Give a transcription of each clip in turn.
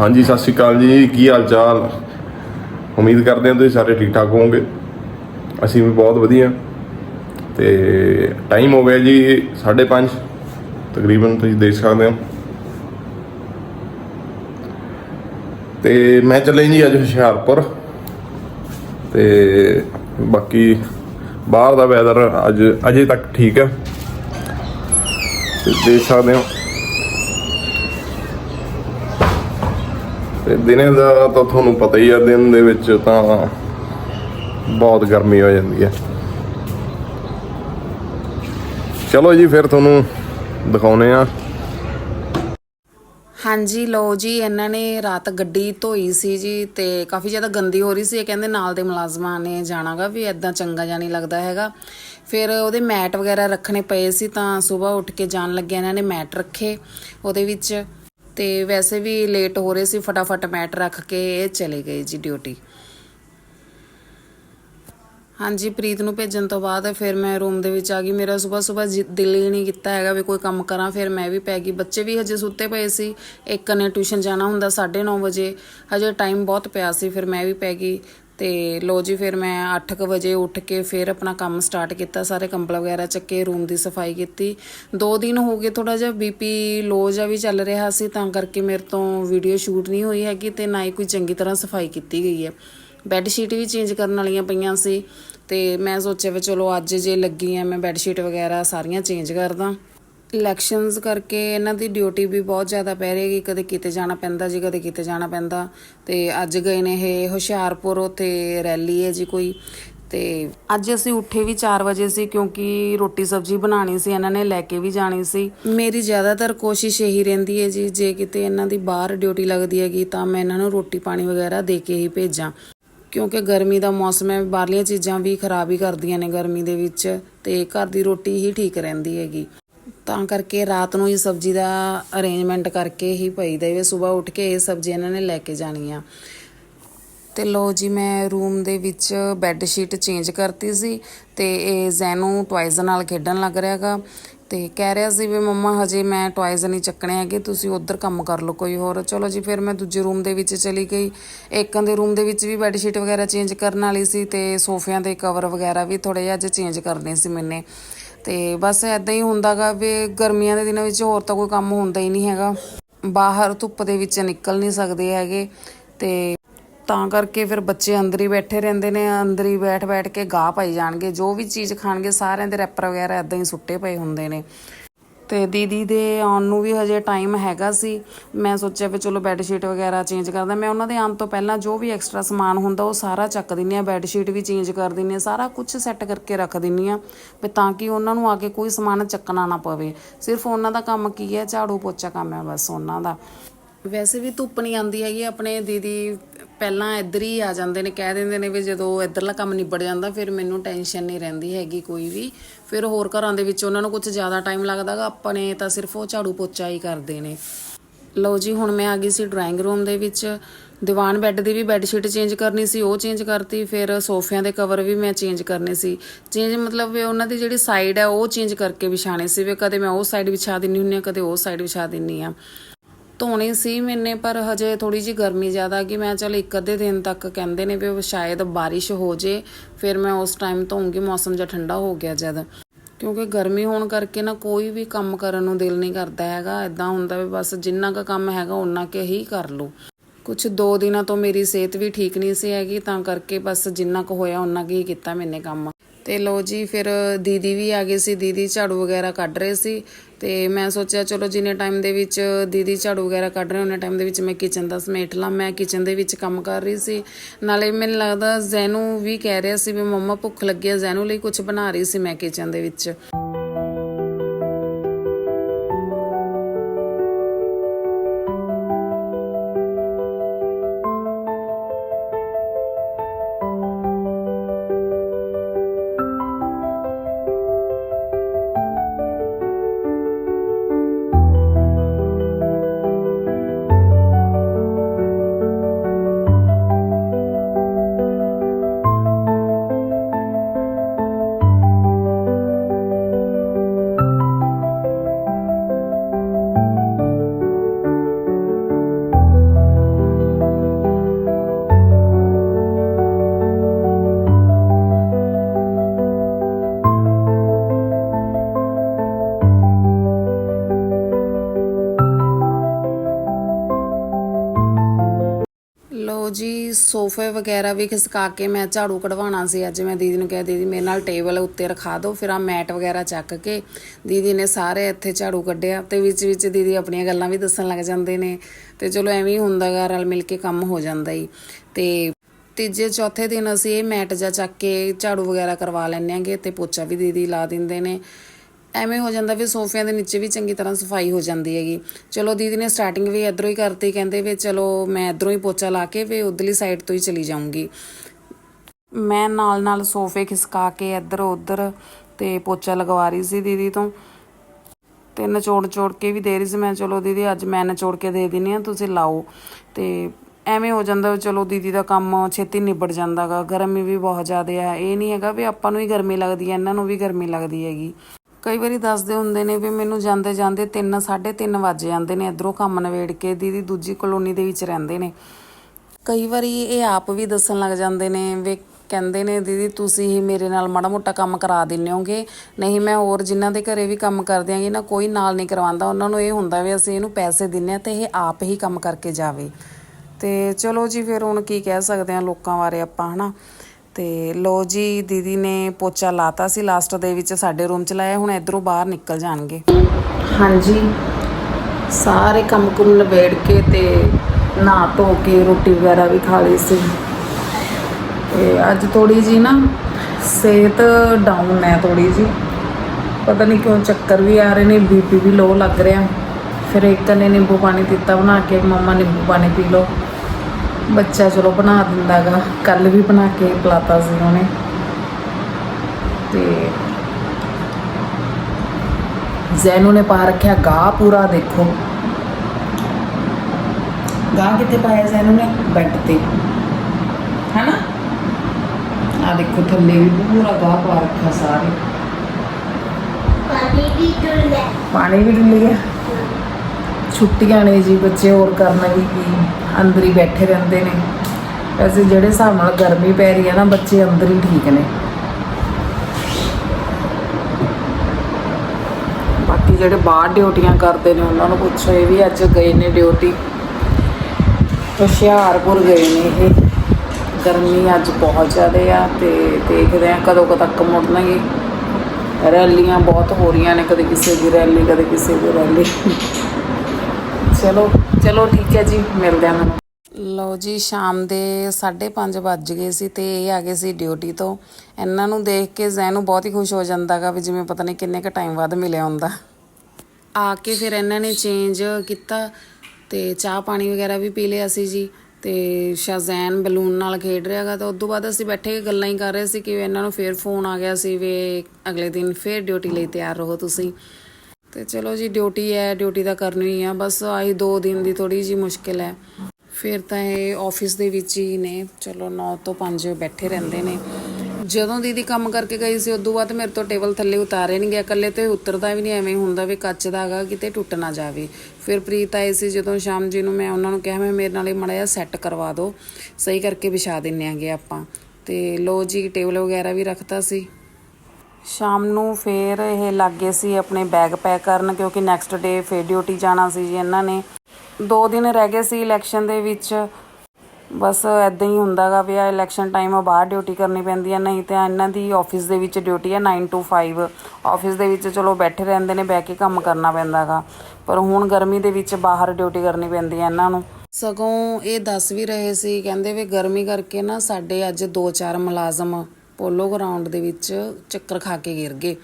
ਹਾਂਜੀ, ਸਤਿ ਸ਼੍ਰੀ ਅਕਾਲ ਜੀ। ਕੀ ਹਾਲ ਚਾਲ ਉਮੀਦ ਕਰਦੇ ਹਾਂ ਤੁਸੀਂ ਸਾਰੇ ਠੀਕ ਠਾਕ ਹੋਵੋਗੇ। ਅਸੀਂ ਵੀ ਬਹੁਤ ਵਧੀਆ। ਤੇ ਟਾਈਮ ਹੋ ਗਿਆ ਜੀ 5:30 ਤਕਰੀਬਨ ਤੁਸੀਂ ਦੇਖ ਸਕਦੇ ਹੋ। ਤੇ ਮੈਂ ਚੱਲੇ ਜੀ ਅੱਜ ਹੁਸ਼ਿਆਰਪੁਰ। ਤੇ ਬਾਕੀ ਬਾਹਰ ਦਾ ਵੈਦਰ ਅੱਜ ਅਜੇ ਤੱਕ ਠੀਕ ਹੈ। ਤੇ ਦੇਖ ਸਕਦੇ ਹੋ। ਤੇ ਦਿਨੇ ਦਾ ਤਾਂ ਤੁਹਾਨੂੰ ਪਤਾ ਹੀ ਆ, ਦਿਨ ਦੇ ਵਿੱਚ ਤਾਂ ਬਹੁਤ ਗਰਮੀ ਹੋ ਜਾਂਦੀ ਹੈ ਚਲੋ ਜੀ, ਫਿਰ ਤੁਹਾਨੂੰ ਦਿਖਾਉਨੇ ਆ। ਹਾਂਜੀ ਲੋ ਜੀ, ਇਹਨਾਂ ਨੇ ਰਾਤ ਗੱਡੀ ਧੋਈ ਸੀ ਜੀ ਤੇ ਕਾਫੀ ਜ਼ਿਆਦਾ ਗੰਦੀ ਹੋ ਰਹੀ ਸੀ। ਇਹ ਕਹਿੰਦੇ ਨਾਲ ਦੇ ਮੁਲਾਜ਼ਮਾਂ ਨੇ ਜਾਣਾਗਾ ਵੀ ਐਦਾਂ ਚੰਗਾ ਜਿਹਾ ਨਹੀਂ ਲੱਗਦਾ ਹੈਗਾ। ਫਿਰ ਉਹਦੇ ਮੈਟ ਵਗੈਰਾ ਰੱਖਣੇ ਪਏ ਸੀ ਤਾਂ ਸਵੇਰ ਉੱਠ ਕੇ ਜਾਣ ਲੱਗਿਆ ਇਹਨਾਂ ਨੇ ਮੈਟ ਰੱਖੇ। ਉਹਦੇ ਵਿੱਚ ਤੇ ਵੈਸੇ ਵੀ ਲੇਟ ਹੋ ਰਹੇ ਸੀ, ਫਟਾਫਟ ਮੈਟ ਰੱਖ ਕੇ ਇਹ ਚਲੇ ਗਏ ਜੀ ਡਿਊਟੀ ਹਾਂਜੀ, ਪ੍ਰੀਤ ਨੂੰ ਭੇਜਣ ਤੋਂ ਬਾਅਦ ਫਿਰ ਮੈਂ ਰੂਮ ਦੇ ਵਿੱਚ ਆ ਗਈ। ਮੇਰਾ ਸਵੇਰ ਸਵੇਰ ਦਿਲ ਹੀ ਨਹੀਂ ਕੀਤਾ ਹੈਗਾ ਵੀ ਕੋਈ ਕੰਮ ਕਰਾਂ, ਫਿਰ ਮੈਂ ਵੀ ਪੈ ਗਈ। ਬੱਚੇ ਵੀ ਹਜੇ ਸੁੱਤੇ ਪਏ ਸੀ। ਇੱਕ ਨੇ ਟਿਊਸ਼ਨ ਜਾਣਾ ਹੁੰਦਾ 9:30 ਵਜੇ। ਹਜੇ ਟਾਈਮ ਬਹੁਤ ਪਿਆ ਸੀ, ਫਿਰ ਮੈਂ ਵੀ ਪੈ ਗਈ। ਤੇ ਲੋ ਜੀ, ਫਿਰ ਮੈਂ 8:00 ਵਜੇ ਉੱਠ ਕੇ ਫਿਰ ਆਪਣਾ ਕੰਮ ਸਟਾਰਟ ਕੀਤਾ, ਸਾਰੇ ਕੰਬਲ ਵਗੈਰਾ ਚੱਕੇ ਰੂਮ ਦੀ ਸਫ਼ਾਈ ਕੀਤੀ। ਦੋ ਦਿਨ ਹੋ ਗਏ ਥੋੜਾ ਜਿਹਾ ਬੀਪੀ ਲੋ ਜਿਹਾ ਵੀ ਚੱਲ ਰਿਹਾ ਸੀ, ਤਾਂ ਕਰਕੇ ਮੇਰੇ ਤੋਂ ਵੀਡੀਓ ਸ਼ੂਟ ਨਹੀਂ ਹੋਈ ਹੈਗੀ ਤੇ ਨਾ ਹੀ ਕੋਈ ਚੰਗੀ ਤਰ੍ਹਾਂ ਸਫ਼ਾਈ ਕੀਤੀ ਗਈ ਹੈ। ਬੈੱਡ ਸ਼ੀਟ ਵੀ ਚੇਂਜ ਕਰਨ ਵਾਲੀਆਂ ਪਈਆਂ ਸੀ ਤੇ ਮੈਂ ਸੋਚਿਆ ਵੀ ਚਲੋ ਅੱਜ ਜੇ ਲੱਗੀ ਆ, ਮੈਂ ਬੈੱਡ ਸ਼ੀਟ ਵਗੈਰਾ ਸਾਰੀਆਂ ਚੇਂਜ ਕਰਦਾ। ਇਲੈਕਸ਼ਨਸ ਕਰਕੇ ਇਹਨਾਂ ਦੀ ਡਿਊਟੀ ਵੀ ਬਹੁਤ ਜ਼ਿਆਦਾ ਪੈ ਰਹੀ ਹੈ ਕਦੇ ਕਿਤੇ ਜਾਣਾ ਪੈਂਦਾ ਜੀ, ਕਦੇ ਕਿਤੇ ਜਾਣਾ ਪੈਂਦਾ। ਤੇ ਅੱਜ ਗਏ ਨੇ ਇਹ ਹੁਸ਼ਿਆਰਪੁਰ, ਉੱਥੇ ਰੈਲੀ ਹੈ ਜੀ ਕੋਈ। ਤੇ ਅੱਜ ਅਸੀਂ ਉੱਠੇ ਵੀ 4 ਵਜੇ ਸੀ ਕਿਉਂਕਿ ਰੋਟੀ ਸਬਜ਼ੀ ਬਣਾਣੀ ਸੀ, ਇਹਨਾਂ ਨੇ ਲੈ ਕੇ ਵੀ ਜਾਣੀ ਸੀ। ਮੇਰੀ ਜ਼ਿਆਦਾਤਰ ਕੋਸ਼ਿਸ਼ ਇਹੀ ਰਹਿੰਦੀ ਹੈ ਜੀ, ਜੇ ਕਿਤੇ ਇਹਨਾਂ ਦੀ ਬਾਹਰ ਡਿਊਟੀ ਲੱਗਦੀ ਹੈਗੀ ਤਾਂ ਮੈਂ ਇਹਨਾਂ ਨੂੰ ਰੋਟੀ ਪਾਣੀ ਵਗੈਰਾ ਦੇ ਕੇ ਹੀ ਭੇਜਾਂ। ਕਿਉਂਕਿ ਗਰਮੀ ਦਾ ਮੌਸਮ ਹੈ, ਬਾਹਰਲੀਆਂ ਚੀਜ਼ਾਂ ਵੀ ਖਰਾਬ ਹੀ ਕਰਦੀਆਂ ਨੇ ਗਰਮੀ ਦੇ ਵਿੱਚ ਤੇ ਘਰ ਦੀ ਰੋਟੀ ਹੀ ਠੀਕ ਰਹਿੰਦੀ ਹੈਗੀ। ਤਾਂ ਕਰਕੇ ਰਾਤ ਨੂੰ ਹੀ ਸਬਜ਼ੀ ਦਾ ਅਰੇਂਜਮੈਂਟ ਕਰਕੇ ਹੀ ਪਈਦਾ ਵੀ। ਸਵੇਰ ਉੱਠ ਕੇ ਇਹ ਸਬਜ਼ੀ ਇਹਨਾਂ ਨੇ ਲੈ ਕੇ ਜਾਣੀ ਆ ਤੇ ਲੋ ਜੀ, ਮੈਂ ਰੂਮ ਦੇ ਵਿੱਚ ਬੈੱਡ ਸ਼ੀਟ ਚੇਂਜ ਕਰਤੀ ਸੀ ਤੇ ਇਹ ਜ਼ੈਨੂ ਟਵਾਈਜ਼ ਨਾਲ ਖੇਡਣ ਲੱਗ ਰਿਹਾਗਾ ਤੇ ਕਹਿ ਰਿਹਾ ਸੀ ਵੀ ਮੰਮਾ, ਹਜੇ ਮੈਂ ਟਵਾਈਜ਼ ਨਹੀਂ ਚੱਕਣੇ ਹੈਗੇ, ਤੁਸੀਂ ਉਧਰ ਕੰਮ ਕਰ ਲਓ ਕੋਈ ਹੋਰ। ਚਲੋ ਜੀ, ਫਿਰ ਮੈਂ ਦੂਜੇ ਰੂਮ ਦੇ ਵਿੱਚ ਚਲੀ ਗਈ। ਇੱਕਾਂ ਦੇ ਰੂਮ ਦੇ ਵਿੱਚ ਵੀ ਬੈੱਡ ਸ਼ੀਟ ਵਗੈਰਾ ਚੇਂਜ ਕਰਨ ਵਾਲੀ ਸੀ ਤੇ ਸੋਫਿਆਂ ਦੇ ਕਵਰ ਵਗੈਰਾ ਵੀ ਥੋੜੇ ਜਿਹਾ ਅੱਜ ਚੇਂਜ ਕਰਨੇ ਸੀ ਮੈਨੇ। ਤੇ ਬਸ ਐਦਾਂ ਹੀ ਹੁੰਦਾਗਾ ਵੀ ਗਰਮੀਆਂ ਦੇ ਦਿਨਾਂ ਵਿੱਚ ਹੋਰ ਤਾਂ ਕੋਈ ਕੰਮ ਹੁੰਦਾ ਹੀ ਨਹੀਂ ਹੈਗਾ। ਬਾਹਰ ਧੁੱਪ ਦੇ ਵਿੱਚ ਨਿਕਲ ਨਹੀਂ ਸਕਦੇ ਹੈਗੇ ਤੇ ਤਾਂ ਕਰਕੇ ਫਿਰ ਬੱਚੇ ਅੰਦਰ ਹੀ ਬੈਠੇ ਰਹਿੰਦੇ ਨੇ, ਅੰਦਰ ਹੀ ਬੈਠ ਬੈਠ ਕੇ ਗਾਹ ਪਾਈ ਜਾਣਗੇ, ਜੋ ਵੀ ਚੀਜ਼ ਖਾਣਗੇ ਸਾਰਿਆਂ ਦੇ ਰੈਪਰ ਵਗੈਰਾ ਐਦਾਂ ਹੀ ਸੁੱਟੇ ਪਏ ਹੁੰਦੇ ਨੇ। ਤੇ ਦੀਦੀ ਦੇ ਆਉਣ ਨੂੰ ਵੀ ਹਜੇ ਟਾਈਮ ਹੈਗਾ ਸੀ। ਮੈਂ ਸੋਚਿਆ ਵੀ ਚਲੋ ਬੈੱਡ ਸ਼ੀਟ ਵਗੈਰਾ ਚੇਂਜ ਕਰਦਾ। ਮੈਂ ਉਹਨਾਂ ਦੇ ਆਉਣ ਤੋਂ ਪਹਿਲਾਂ ਜੋ ਵੀ ਐਕਸਟਰਾ ਸਮਾਨ ਹੁੰਦਾ, ਉਹ ਸਾਰਾ ਚੱਕ ਦਿੰਨੀ ਆ ਬੈੱਡ ਸ਼ੀਟ ਵੀ ਚੇਂਜ ਕਰ ਦਿੰਨੀ ਆ ਸਾਰਾ ਕੁਝ ਸੈੱਟ ਕਰਕੇ ਰੱਖ ਦਿੰਨੀ ਆ ਵੀ ਤਾਂ ਕਿ ਉਹਨਾਂ ਨੂੰ ਆ ਕੇ ਕੋਈ ਸਮਾਨ ਚੱਕਣਾ ਨਾ ਪਵੇ। ਸਿਰਫ ਉਹਨਾਂ ਦਾ ਕੰਮ ਕੀ ਹੈ? ਝਾੜੂ ਪੋਚਾ ਕੰਮ ਹੈ ਬਸ ਉਹਨਾਂ ਦਾ। ਵੈਸੇ ਵੀ ਧੁੱਪ ਨਹੀਂ ਆਉਂਦੀ ਹੈਗੀ, ਆਪਣੇ ਦੀਦੀ ਪਹਿਲਾਂ ਇੱਧਰ ਹੀ ਆ ਜਾਂਦੇ ਨੇ, ਕਹਿ ਦਿੰਦੇ ਨੇ ਵੀ ਜਦੋਂ ਇੱਧਰਲਾ ਕੰਮ ਨਿਬੜ ਜਾਂਦਾ, ਫਿਰ ਮੈਨੂੰ ਟੈਨਸ਼ਨ ਨਹੀਂ ਰਹਿੰਦੀ ਹੈਗੀ ਕੋਈ ਵੀ। ਫਿਰ ਹੋਰ ਘਰਾਂ ਦੇ ਵਿੱਚ ਉਹਨਾਂ ਨੂੰ ਕੁਝ ਜ਼ਿਆਦਾ ਟਾਈਮ ਲੱਗਦਾਗਾ ਆਪਣੇ ਤਾਂ ਸਿਰਫ ਉਹ ਝਾੜੂ ਪੋਚਾ ਹੀ ਕਰਦੇ ਨੇ। ਲਓ ਜੀ, ਹੁਣ ਮੈਂ ਆ ਗਈ ਸੀ ਡਰਾਇੰਗ ਰੂਮ ਦੇ ਵਿੱਚ। ਦੀਵਾਨ ਬੈੱਡ ਦੀ ਵੀ ਬੈੱਡਸ਼ੀਟ ਚੇਂਜ ਕਰਨੀ ਸੀ, ਉਹ ਚੇਂਜ ਕਰਤੀ, ਫਿਰ ਸੋਫਿਆਂ ਦੇ ਕਵਰ ਵੀ ਮੈਂ ਚੇਂਜ ਕਰਨੇ ਸੀ। ਚੇਂਜ ਮਤਲਬ ਵੀ ਉਹਨਾਂ ਦੀ ਜਿਹੜੀ ਸਾਈਡ ਹੈ, ਉਹ ਚੇਂਜ ਕਰਕੇ ਵਿਛਾਣੇ ਸੀ, ਵੀ ਕਦੇ ਮੈਂ ਉਹ ਸਾਈਡ ਵਿਛਾ ਦਿੰਨੀ ਹੁੰਨੀ ਆ ਕਦੇ ਉਹ ਸਾਈਡ ਵਿਛਾ ਦਿੰਨੀ ਆ ਧੋਣੀ ਸੀ ਮੈਨੇ, ਪਰ ਹਜੇ ਥੋੜੀ ਜੀ ਗਰਮੀ ਜ਼ਿਆਦਾ ਕਿ ਮੈਂ ਚਲ ਇੱਕ ਅੱਧੇ ਦਿਨ ਤੱਕ ਕਹਿੰਦੇ ਨੇ ਵੀ ਸ਼ਾਇਦ ਬਾਰਿਸ਼ ਹੋ ਜੇ, ਫਿਰ ਮੈਂ ਉਸ ਟਾਈਮ ਧੋਉਂਗੀ ਮੌਸਮ ਜਿਹਾ ਠੰਡਾ ਹੋ ਗਿਆ ਜਦ। ਕਿਉਂਕਿ ਗਰਮੀ ਹੋਣ ਕਰਕੇ ਨਾ ਕੋਈ ਵੀ ਕੰਮ ਕਰਨ ਨੂੰ ਦਿਲ ਨਹੀਂ ਕਰਦਾ ਹੈਗਾ ਇਦਾਂ ਹੁੰਦਾ ਵੀ ਬਸ ਜਿੰਨਾ ਕੁ ਕੰਮ ਹੈਗਾ ਉਹਨਾਂ ਕੇ ਹੀ ਕਰ ਲਓ। ਕੁਝ ਦੋ ਦਿਨਾਂ ਤੋਂ ਮੇਰੀ ਸਿਹਤ ਵੀ ਠੀਕ ਨਹੀਂ ਸੀ ਹੈਗੀ, ਤਾਂ ਕਰਕੇ ਬਸ ਜਿੰਨਾ ਕੁ ਹੋਇਆ ਉਹਨਾਂ ਕੀ ਕੀਤਾ ਮੈਨੇ ਕੰਮ। ਤੇ ਲੋ ਜੀ, ਫਿਰ ਦੀਦੀ ਵੀ ਆ ਗਈ ਸੀ, ਦੀਦੀ ਝਾੜੂ ਵਗੈਰਾ ਕੱਢ ਰਹੇ ਸੀ। ਤੇ ਮੈਂ ਸੋਚਿਆ, ਚਲੋ ਜਿੰਨੇ ਟਾਈਮ ਦੇ ਵਿੱਚ ਦੀਦੀ ਝਾੜੂ ਵਗੈਰਾ ਕੱਢ ਰਹੇ ਉਹਨੇ ਟਾਈਮ ਦੇ ਵਿੱਚ ਮੈਂ ਕਿਚਨ ਦਾ ਸਮੇਟ ਲਾਂ। ਮੈਂ ਕਿਚਨ ਦੇ ਵਿੱਚ ਕੰਮ ਕਰ ਰਹੀ ਸੀ। ਨਾਲੇ ਮੈਨੂੰ ਲੱਗਦਾ, ਜ਼ੈਨੂ ਵੀ ਕਹਿ ਰਿਹਾ ਸੀ ਵੀ ਮੰਮਾ ਭੁੱਖ ਲੱਗੀ ਹੈ ਜ਼ੈਨੂ ਲਈ ਕੁਝ ਬਣਾ ਰਹੀ ਸੀ ਮੈਂ ਕਿਚਨ ਦੇ ਵਿੱਚ। ਲੋ ਸੋਫੇ ਵਗੈਰਾ ਵੀ ਖਿਸਕਾ ਕੇ ਮੈਂ ਝਾੜੂ ਕਢਵਾਉਣਾ ਸੀ ਅੱਜ। ਮੈਂ ਦੀਦੀ ਨੂੰ ਕਿਹਾ, ਦੀਦੀ, ਮੇਰੇ ਨਾਲ ਟੇਬਲ ਉੱਤੇ ਰਖਾ ਦਿਓ, ਫਿਰ ਆ ਮੈਟ ਵਗੈਰਾ ਚੱਕ ਕੇ ਦੀਦੀ ਨੇ ਸਾਰੇ ਇੱਥੇ ਝਾੜੂ ਕੱਢਿਆ ਤੇ ਵਿੱਚ ਵਿੱਚ ਦੀਦੀ ਆਪਣੀਆਂ ਗੱਲਾਂ ਵੀ ਦੱਸਣ ਲੱਗ ਜਾਂਦੇ ਨੇ ਤੇ ਚਲੋ ਐਵੇਂ ਹੀ ਹੁੰਦਾ ਗਾ, ਰਲ ਮਿਲ ਕੇ ਕੰਮ ਹੋ ਜਾਂਦਾ ਈ। ਤੇ ਤੀਜੇ, ਚੌਥੇ ਦਿਨ ਅਸੀਂ ਇਹ ਮੈਟ ਜਾ ਚੱਕ ਕੇ ਝਾੜੂ ਵਗੈਰਾ ਕਰਵਾ ਲੈਂਦੇ ਆਂਗੇ ਤੇ ਪੋਚਾ ਵੀ ਦੀਦੀ ਲਾ ਦਿੰਦੇ ਨੇ। ਐਵੇਂ ਹੋ ਜਾਂਦਾ ਵੀ ਸੋਫਿਆਂ ਦੇ ਨੀਚੇ ਵੀ ਚੰਗੀ ਤਰ੍ਹਾਂ ਸਫ਼ਾਈ ਹੋ ਜਾਂਦੀ ਹੈਗੀ। ਚਲੋ ਦੀਦੀ ਨੇ ਸਟਾਰਟਿੰਗ ਵੀ ਇਧਰੋਂ ਹੀ ਕਰਤੀ, ਕਹਿੰਦੇ ਵੀ ਚਲੋ ਮੈਂ ਇਧਰੋਂ ਹੀ ਪੋਚਾ ਲਾ ਕੇ ਵੀ ਉਧਰਲੀ ਸਾਈਡ ਤੋਂ ਹੀ ਚਲੀ ਜਾਊਂਗੀ। ਮੈਂ ਨਾਲ ਨਾਲ ਸੋਫੇ ਖਿਸਕਾ ਕੇ ਇੱਧਰ ਉੱਧਰ ਤੇ ਪੋਚਾ ਲਗਵਾ ਰਹੀ ਸੀ ਦੀਦੀ ਤੋਂ। ਤੇ ਨਚੋੜ ਚੋੜ ਕੇ ਵੀ ਦੇ ਰਹੀ ਸੀ। ਮੈਂ ਚਲੋ ਦੀਦੀ ਅੱਜ ਮੈਂ ਨਚੋੜ ਕੇ ਦੇ ਦਿੰਨੀ ਆ, ਤੁਸੀਂ ਲਾਓ। ਤੇ ਐਵੇਂ ਹੋ ਜਾਂਦਾ ਵੀ ਚਲੋ ਦੀਦੀ ਦਾ ਕੰਮ ਛੇਤੀ ਨਿਬੜ ਜਾਂਦਾਗਾ। ਗਰਮੀ ਵੀ ਬਹੁਤ ਜ਼ਿਆਦਾ ਆ। ਇਹ ਨਹੀਂ ਹੈਗਾ ਵੀ ਆਪਾਂ ਨੂੰ ਹੀ ਗਰਮੀ ਲੱਗਦੀ ਹੈ, ਇਹਨਾਂ ਨੂੰ ਵੀ ਗਰਮੀ ਲੱਗਦੀ ਹੈਗੀ। ਕਈ ਵਾਰੀ ਦੱਸਦੇ ਹੁੰਦੇ ਨੇ ਵੀ ਮੈਨੂੰ ਜਾਂਦੇ ਜਾਂਦੇ 3 3:30 ਵੱਜ ਜਾਂਦੇ ਨੇ, ਇਧਰੋਂ ਕੰਮ ਨਵੇੜ ਕੇ ਦੀਦੀ ਦੂਜੀ ਕਲੋਨੀ ਦੇ ਵਿੱਚ ਰਹਿੰਦੇ ਨੇ। ਕਈ ਵਾਰੀ ਇਹ ਆਪ ਵੀ ਦੱਸਣ ਲੱਗ ਜਾਂਦੇ ਨੇ ਵੀ ਕਹਿੰਦੇ ਨੇ, ਦੀਦੀ, ਤੁਸੀਂ ਹੀ ਮੇਰੇ ਨਾਲ ਮਾੜਾ ਮੋਟਾ ਕੰਮ ਕਰਾ ਦਿੰਨੇ ਹੋਗੇ। ਨਹੀਂ, ਮੈਂ ਹੋਰ ਜਿਨ੍ਹਾਂ ਦੇ ਘਰੇ ਵੀ ਕੰਮ ਕਰਦੇ ਆਂਗੀ ਨਾ ਕੋਈ ਨਾਲ ਨਹੀਂ ਕਰਵਾਉਂਦਾ। ਉਹਨਾਂ ਨੂੰ ਇਹ ਹੁੰਦਾ ਵੀ ਅਸੀਂ ਇਹਨੂੰ ਪੈਸੇ ਦਿੰਨੇ ਆ ਤੇ ਇਹ ਆਪ ਹੀ ਕੰਮ ਕਰਕੇ ਜਾਵੇ। ਤੇ ਚਲੋ ਜੀ, ਫਿਰ ਹੁਣ ਕੀ ਕਹਿ ਸਕਦੇ ਆ ਲੋਕਾਂ ਬਾਰੇ ਆਪਾਂ, ਹਨਾ? ਤੇ ਲੋ ਜੀ, ਦੀਦੀ ਨੇ ਪੋਚਾ ਲਾਤਾ ਸੀ। ਲਾਸਟ ਦੇ ਵਿੱਚ ਸਾਡੇ ਰੂਮ ਚ ਲਾਇਆ, ਹੁਣ ਇਧਰੋਂ ਬਾਹਰ ਨਿਕਲ ਜਾਣਗੇ। ਹਾਂਜੀ। ਸਾਰੇ ਕੰਮ ਕੁਮ ਲਵੇੜ ਕੇ ਤੇ ਨਹਾ ਧੋ ਕੇ ਰੋਟੀ ਵਗੈਰਾ ਵੀ ਖਾ ਲਈ ਸੀ। ਤੇ ਅੱਜ ਥੋੜੀ ਜੀ ਨਾ ਸਿਹਤ ਡਾਊਨ ਹੈ ਥੋੜੀ ਜੀ ਪਤਾ ਨਹੀਂ ਕਿਉਂ ਚੱਕਰ ਵੀ ਆ ਰਹੇ ਨੇ, ਬੀਪੀ ਵੀ ਲੋ ਲੱਗ ਰਿਹਾ। ਫਿਰ ਇੱਕ ਨੇ ਨਿੰਬੂ ਪਾਣੀ ਦਿੱਤਾ, ਬਣਾ ਕੇ, ਮੰਮਾ ਨਿੰਬੂ ਪਾਣੀ ਪੀ ਲਓ। ਬੱਚਾ ਚਲੋ ਬਣਾ ਦਿੰਦਾਗਾ। ਕੱਲ ਵੀ ਬਣਾ ਕੇ ਪਿਲਾਤਾ ਸੀ ਉਹਨੇ। ਤੇ ਜ਼ੈਨੂ ਨੇ ਪਾ ਰੱਖਿਆ ਗਾਹ ਪੂਰਾ ਦੇਖੋ। ਗਾਹ ਕਿੱਥੇ ਪਾਇਆ ਜ਼ੈਨੂ ਨੇ ਬੈੱਡ ਤੇ। ਹੈਨਾ? ਆ ਦੇਖੋ ਥੱਲੇ ਵੀ ਪੂਰਾ ਗਾਹ ਪਾ ਰੱਖਿਆ ਸਾਰੇ। ਪਾਣੀ ਵੀ ਡੁੱਲਿਆ ਪਾਣੀ ਵੀ ਡੁੱਲ ਗਿਆ। ਛੁੱਟੀਆਂ ਨੇ ਜੀ, ਬੱਚੇ ਹੋਰ ਕਰਨਗੇ ਵੀ ਕੀ, ਅੰਦਰ ਹੀ ਬੈਠੇ ਰਹਿੰਦੇ ਨੇ। ਵੈਸੇ ਜਿਹੜੇ ਹਿਸਾਬ ਨਾਲ ਗਰਮੀ ਪੈ ਰਹੀ ਹੈ ਨਾ, ਬੱਚੇ ਅੰਦਰ ਹੀ ਠੀਕ ਨੇ। ਬਾਕੀ ਜਿਹੜੇ ਬਾਹਰ ਡਿਊਟੀਆਂ ਕਰਦੇ ਨੇ, ਉਹਨਾਂ ਨੂੰ ਪੁੱਛੋ, ਇਹ ਵੀ ਅੱਜ ਗਏ ਨੇ ਡਿਊਟੀ। ਹੁਸ਼ਿਆਰਪੁਰ ਗਏ ਨੇ ਇਹ। ਗਰਮੀ ਅੱਜ ਬਹੁਤ ਜ਼ਿਆਦਾ ਆ ਤੇ ਦੇਖਦੇ ਆ ਕਦੋਂ ਕੁ ਤੱਕ ਮੁੜਨਗੇ। ਰੈਲੀਆਂ ਬਹੁਤ ਹੋ ਰਹੀਆਂ ਨੇ, ਕਦੇ ਕਿਸੇ ਦੀ ਰੈਲੀ, ਕਦੇ ਕਿਸੇ ਦੀ ਰੈਲੀ। ਚਲੋ ਚਲੋ ਠੀਕ ਹੈ ਜੀ, ਮਿਲਦੇ ਆ ਮੈਨੂੰ ਲਓ ਜੀ, ਸ਼ਾਮ ਦੇ 5:30 ਵੱਜ ਗਏ ਸੀ ਤੇ ਇਹ ਆ ਗਏ ਸੀ ਡਿਊਟੀ ਤੋਂ। ਇਹਨਾਂ ਨੂੰ ਦੇਖ ਕੇ ਜ਼ੈਨ ਨੂੰ ਬਹੁਤ ਹੀ ਖੁਸ਼ ਹੋ ਜਾਂਦਾਗਾ ਵੀ ਜਿਵੇਂ ਪਤਾ ਨਹੀਂ ਕਿੰਨੇ ਕ ਟਾਈਮ ਬਾਅਦ ਮਿਲਿਆ ਹੁੰਦਾ। ਆ ਕੇ ਫਿਰ ਇਹਨਾਂ ਨੇ ਚੇਂਜ ਕੀਤਾ ਤੇ ਚਾਹ ਪਾਣੀ ਵਗੈਰਾ ਵੀ ਪੀ ਲਿਆ ਸੀ ਜੀ ਤੇ ਸ਼ਾਜ਼ੈਨ ਬਲੂਨ ਨਾਲ ਖੇਡ ਰਿਹਾਗਾ ਤਾਂ ਉਦੋਂ ਬਾਅਦ ਅਸੀਂ ਬੈਠੇ ਗੱਲਾਂ ਹੀ ਕਰ ਰਹੇ ਸੀ ਕਿ ਇਹਨਾਂ ਨੂੰ ਫੇਰ ਫੋਨ ਆ ਗਿਆ ਸੀ ਵੀ ਅਗਲੇ ਦਿਨ ਫੇਰ ਡਿਊਟੀ ਲਈ ਤਿਆਰ ਰਹੋ ਤੁਸੀਂ। ਤੇ ਚਲੋ ਜੀ ਡਿਊਟੀ ਹੈ ਡਿਊਟੀ ਤਾਂ ਕਰਨੀ ਆ, ਬਸ ਆਹੀ 2 ਦਿਨ ਦੀ ਥੋੜੀ ਜੀ ਮੁਸ਼ਕਿਲ ਹੈ। ਫਿਰ ਤਾਂ ਇਹ ਆਫਿਸ ਦੇ ਵਿੱਚ ਹੀ ਨੇ, ਚਲੋ 9 ਤੋਂ 5 ਬੈਠੇ ਰਹਿੰਦੇ ਨੇ। ਜਦੋਂ ਦੀਦੀ ਕੰਮ ਕਰਕੇ ਗਈ ਸੀ, ਉਦੋਂ ਬਾਅਦ ਮੇਰੇ ਤੋਂ ਟੇਬਲ ਥੱਲੇ ਉਤਾਰੇ ਨਹੀਂ ਗਿਆ ਇਕੱਲੇ ਤੇ ਉਤਰਦਾ ਵੀ ਨਹੀਂ ਐਵੇਂ ਹੁੰਦਾ ਵੀ ਕੱਚ ਦਾ ਹੈਗਾ, ਕਿਤੇ ਟੁੱਟ ਨਾ ਜਾਵੇ। ਫਿਰ ਪ੍ਰੀਤ ਆਏ ਸੀ ਜਦੋਂ ਸ਼ਾਮ ਜੀ ਨੂੰ ਮੈਂ ਉਹਨਾਂ ਨੂੰ ਕਿਹਾ, ਮੈਂ, ਮੇਰੇ ਨਾਲ ਹੀ ਮੜਾ ਜਿਹਾ ਸੈੱਟ ਕਰਵਾ ਦਿਓ। ਸਹੀ ਕਰਕੇ ਵਿਛਾ ਦਿੰਨੇ ਆਂਗੇ ਆਪਾਂ। ਤੇ ਲੋ ਜੀ ਟੇਬਲ ਵਗੈਰਾ ਵੀ ਰੱਖਤਾ ਸੀ। ਸ਼ਾਮ ਨੂੰ ਫੇਰ ਇਹ ਲੱਗੇ ਸੀ ਆਪਣੇ ਬੈਗ ਪੈਕ ਕਰਨ ਕਿਉਂਕਿ ਨੈਕਸਟ ਡੇ ਫੇਰ ਡਿਊਟੀ ਜਾਣਾ ਸੀ ਜੀ ਇਹਨਾਂ ਨੇ। ਦੋ ਦਿਨ ਰਹਿ ਗਏ ਸੀ ਇਲੈਕਸ਼ਨ ਦੇ ਵਿੱਚ। ਬਸ ਐਦਾਂ ਹੀ ਹੁੰਦਾਗਾ ਵੀ ਆ ਇਲੈਕਸ਼ਨ ਟਾਈਮ ਬਾਹਰ ਡਿਊਟੀ ਕਰਨੀ ਪੈਂਦੀ ਹੈ ਨਹੀਂ ਤੇ ਇਹਨਾਂ ਦੀ ਆਫਿਸ ਦੇ ਵਿੱਚ ਡਿਊਟੀ ਹੈ 9 ਟੂ 5 ਆਫਿਸ ਦੇ ਵਿੱਚ ਚਲੋ ਬੈਠੇ ਰਹਿੰਦੇ ਨੇ, ਬਹਿ ਕੇ ਕੰਮ ਕਰਨਾ ਪੈਂਦਾਗਾ। ਪਰ ਹੁਣ ਗਰਮੀ ਦੇ ਵਿੱਚ ਬਾਹਰ ਡਿਊਟੀ ਕਰਨੀ ਪੈਂਦੀ ਹੈ ਇਹਨਾਂ ਨੂੰ। ਸਗੋਂ ਇਹ ਦੱਸ ਵੀ ਰਹੇ ਸੀ, ਕਹਿੰਦੇ ਵੀ ਗਰਮੀ ਕਰਕੇ ਨਾ ਸਾਡੇ ਅੱਜ 2-4 ਮੁਲਾਜ਼ਮ ਪੋਲੋ ਗਰਾਊਂਡ ਦੇ ਵਿੱਚ ਚੱਕਰ ਖਾ ਕੇ ਗਿਰ ਗਏ।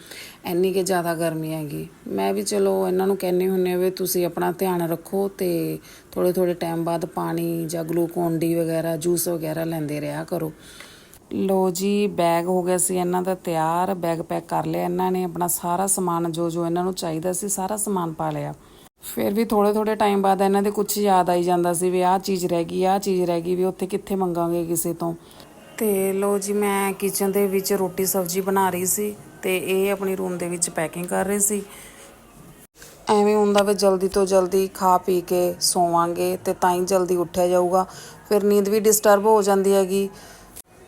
ਇੰਨੀ ਕਿ ਜ਼ਿਆਦਾ ਗਰਮੀ ਹੈਗੀ। ਮੈਂ ਵੀ ਚਲੋ ਇਹਨਾਂ ਨੂੰ ਕਹਿੰਨੀ ਹੁੰਨੇ ਵੀ ਤੁਸੀਂ ਆਪਣਾ ਧਿਆਨ ਰੱਖੋ ਤੇ ਥੋੜੇ ਥੋੜੇ ਟਾਈਮ ਬਾਅਦ ਪਾਣੀ ਜਾਂ ਗਲੂਕੋਨ ਡੀ ਵਗੈਰਾ, ਜੂਸ ਵਗੈਰਾ ਲੈਂਦੇ ਰਿਹਾ ਕਰੋ। ਲੋ ਜੀ, ਬੈਗ ਹੋ ਗਿਆ ਸੀ ਇਹਨਾਂ ਦਾ ਤਿਆਰ। ਬੈਗ ਪੈਕ ਕਰ ਲਿਆ ਇਹਨਾਂ ਨੇ। ਆਪਣਾ ਸਾਰਾ ਸਮਾਨ ਜੋ ਜੋ ਇਹਨਾਂ ਨੂੰ ਚਾਹੀਦਾ ਸੀ, ਸਾਰਾ ਸਮਾਨ ਪਾ ਲਿਆ। ਫਿਰ ਵੀ ਥੋੜੇ ਥੋੜੇ ਟਾਈਮ ਬਾਅਦ ਇਹਨਾਂ ਦੇ ਕੁਝ ਯਾਦ ਆਈ ਜਾਂਦਾ ਸੀ ਵੀ ਆਹ ਚੀਜ਼ ਰਹਿ ਗਈ, ਆਹ ਚੀਜ਼ ਰਹਿ ਗਈ ਵੀ ਉੱਥੇ ਕਿੱਥੇ ਮੰਗਾਂਗੇ ਕਿਸੇ ਤੋਂ। ਤੇ ਲੋ ਜੀ, ਮੈਂ ਕਿਚਨ ਦੇ ਵਿੱਚ ਰੋਟੀ ਸਬਜ਼ੀ ਬਣਾ ਰਹੀ ਸੀ ਤੇ ਇਹ ਆਪਣੀ ਰੂਮ ਦੇ ਵਿੱਚ ਪੈਕਿੰਗ ਕਰ ਰਹੀ ਸੀ। ਐਵੇਂ ਹੁੰਦਾ ਵੀ ਜਲਦੀ ਤੋਂ ਜਲਦੀ ਖਾ ਪੀ ਕੇ ਸੋਵਾਂਗੇ ਤੇ ਤਾਂ ਹੀ ਜਲਦੀ ਉੱਠਿਆ ਜਾਊਗਾ। ਫਿਰ ਨੀਂਦ ਵੀ ਡਿਸਟਰਬ ਹੋ ਜਾਂਦੀ ਹੈਗੀ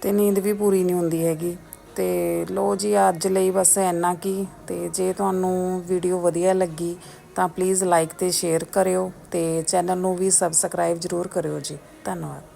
ਤੇ ਨੀਂਦ ਵੀ ਪੂਰੀ ਨਹੀਂ ਹੁੰਦੀ ਹੈਗੀ। ਤੇ ਲੋ ਜੀ, ਅੱਜ ਲਈ ਬਸ ਇੰਨਾ ਕੀ ਤੇ ਜੇ ਤੁਹਾਨੂੰ ਵੀਡੀਓ ਵਧੀਆ ਲੱਗੀ ਤਾਂ ਪਲੀਜ਼ ਲਾਈਕ ਤੇ ਸ਼ੇਅਰ ਕਰਿਓ ਤੇ ਚੈਨਲ ਨੂੰ ਵੀ ਸਬਸਕ੍ਰਾਈਬ ਜ਼ਰੂਰ ਕਰਿਓ ਜੀ। ਧੰਨਵਾਦ।